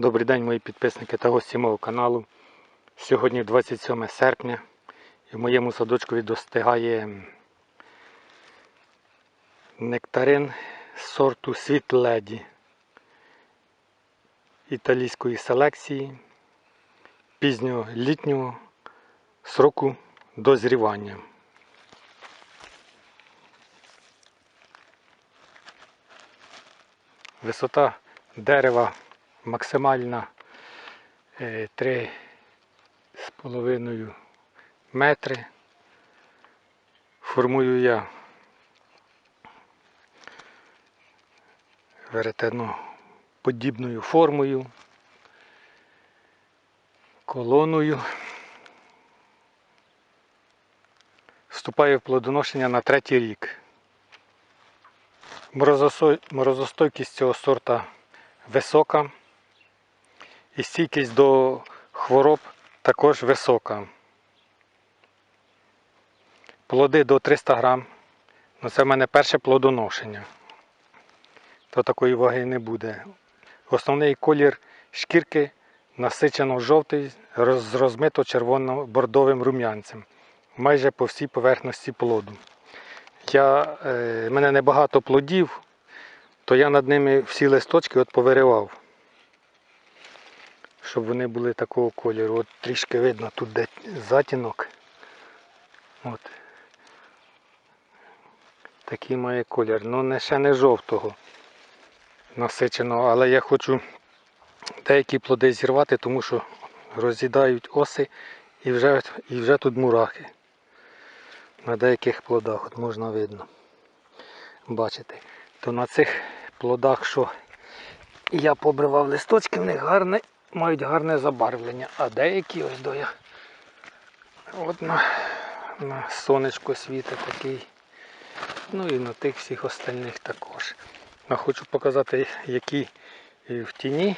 Добрий день, мої підписники та гості мого каналу. Сьогодні 27 серпня і в моєму садочкові достигає нектарин сорту Світ Леді італійської селекції пізнього літнього сроку дозрівання. Висота дерева максимальна е, 3,5 метри. Формую я веретено подібною формою, колоною. Вступаю в плодоношення на третій рік. Морозостойкість цього сорта висока. І стійкість до хвороб також висока. Плоди до 300 грам. Ну, це в мене перше плодоношення. То такої ваги не буде. Основний колір шкірки насичено жовтий з розмито червоно-бордовим рум'янцем. Майже по всій поверхності плоду. Я, е, мене небагато плодів, то я над ними всі листочки от повиривав щоб вони були такого кольору. От трішки видно тут де затінок. От. Такий має колір. Ну не ще не жовтого насиченого, але я хочу деякі плоди зірвати, тому що роз'їдають оси і вже, і вже тут мурахи. На деяких плодах от можна видно. Бачите. То на цих плодах, що я побривав листочки, в них гарне, мають гарне забарвлення, а деякі ось до я. От на, на сонечко світить такий. Ну і на тих всіх остальних також. А хочу показати, які в тіні.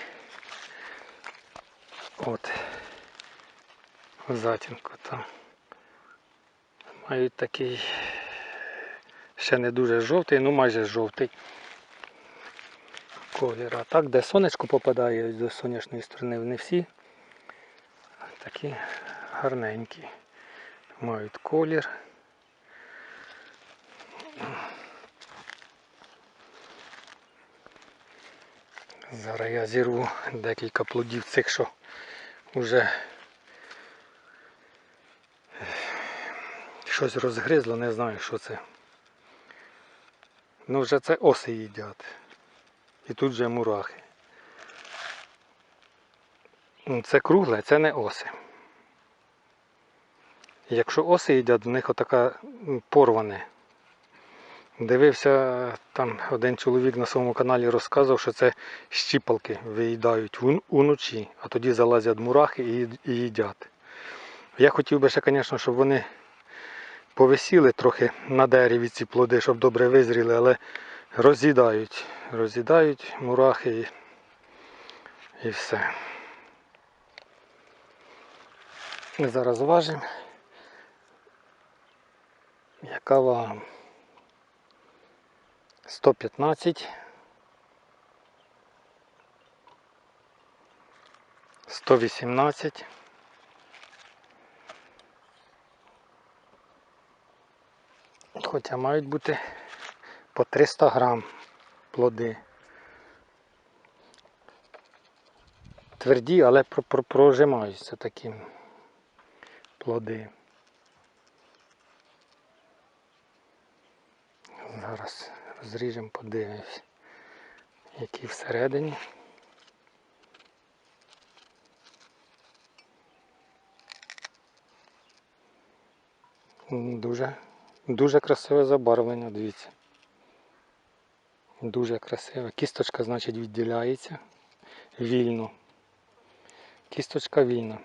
От затінку там. Мають такий ще не дуже жовтий, ну майже жовтий колір. А так, де сонечко попадає до сонячної сторони, вони всі такі гарненькі. Мають колір. Зараз я зірву декілька плодів цих, що вже щось розгризло, не знаю, що це. Ну вже це оси їдять. І тут же мурахи. Це кругле, це не оси. Якщо оси їдять, в них отака порване. Дивився, там один чоловік на своєму каналі розказував, що це щіпалки виїдають уночі, а тоді залазять мурахи і їдять. Я хотів би ще, звісно, щоб вони повисіли трохи на дереві ці плоди, щоб добре визріли, але роз'їдають. Роз'їдають мурахи і, і все. Зараз важимо. Яка вага? 115. 118. Хоча мають бути по 300 грам плоди. Тверді, але про- про- прожимаються такі плоди. Зараз розріжемо, подивимось, які всередині. Дуже, дуже красиве забарвлення, дивіться. Дуже красиве. Кісточка, значить, відділяється вільно. Кісточка вільна.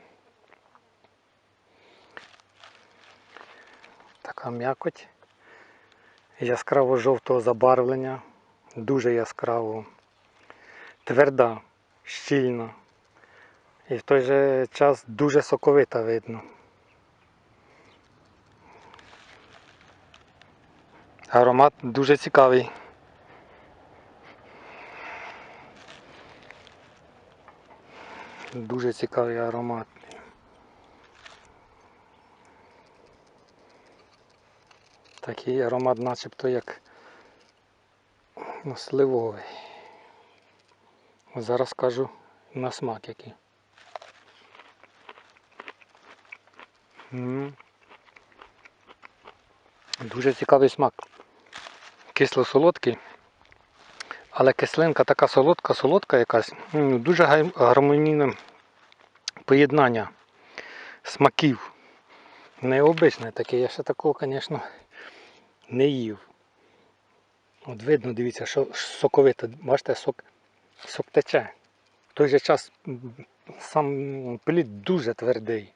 Така м'якоть. Яскраво жовтого забарвлення. Дуже яскраво. Тверда, щільна. І в той же час дуже соковита видно. Аромат дуже цікавий. Дуже цікавий аромат. Такий аромат начебто як сливовий. Зараз скажу на смак який. Дуже цікавий смак. Кисло-солодкий. Але кислинка така солодка, солодка якась. Дуже гармонійне поєднання смаків. Необичне таке. Я ще такого, звісно, не їв. От видно, дивіться, що соковито. Бачите, сок, сок тече. В той же час сам плід дуже твердий.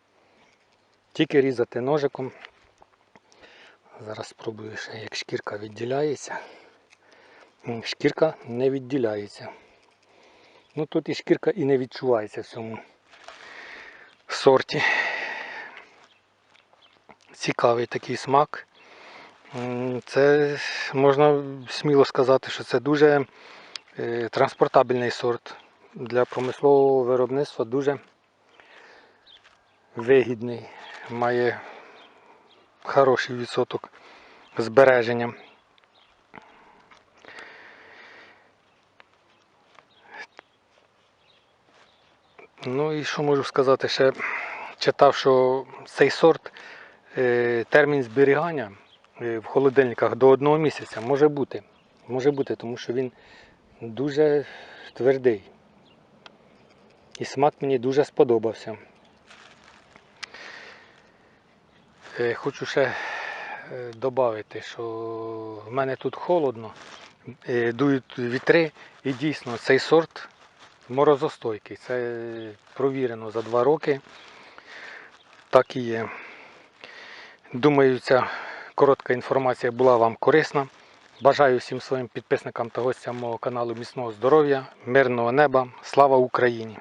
Тільки різати ножиком. Зараз спробую ще, як шкірка відділяється. Шкірка не відділяється. Ну тут і шкірка і не відчувається в цьому сорті. Цікавий такий смак. Це можна сміло сказати, що це дуже е, транспортабельний сорт. Для промислового виробництва дуже вигідний. Має хороший відсоток збереження. Ну і що можу сказати, ще читав, що цей сорт е, термін зберігання е, в холодильниках до одного місяця може бути. Може бути, тому що він дуже твердий. І смак мені дуже сподобався. Е, Хочу ще додати, що в мене тут холодно, дують вітри, і дійсно цей сорт морозостойкий. Це провірено за два роки. Так і є. Думаю, ця коротка інформація була вам корисна. Бажаю всім своїм підписникам та гостям мого каналу міцного здоров'я, мирного неба. Слава Україні!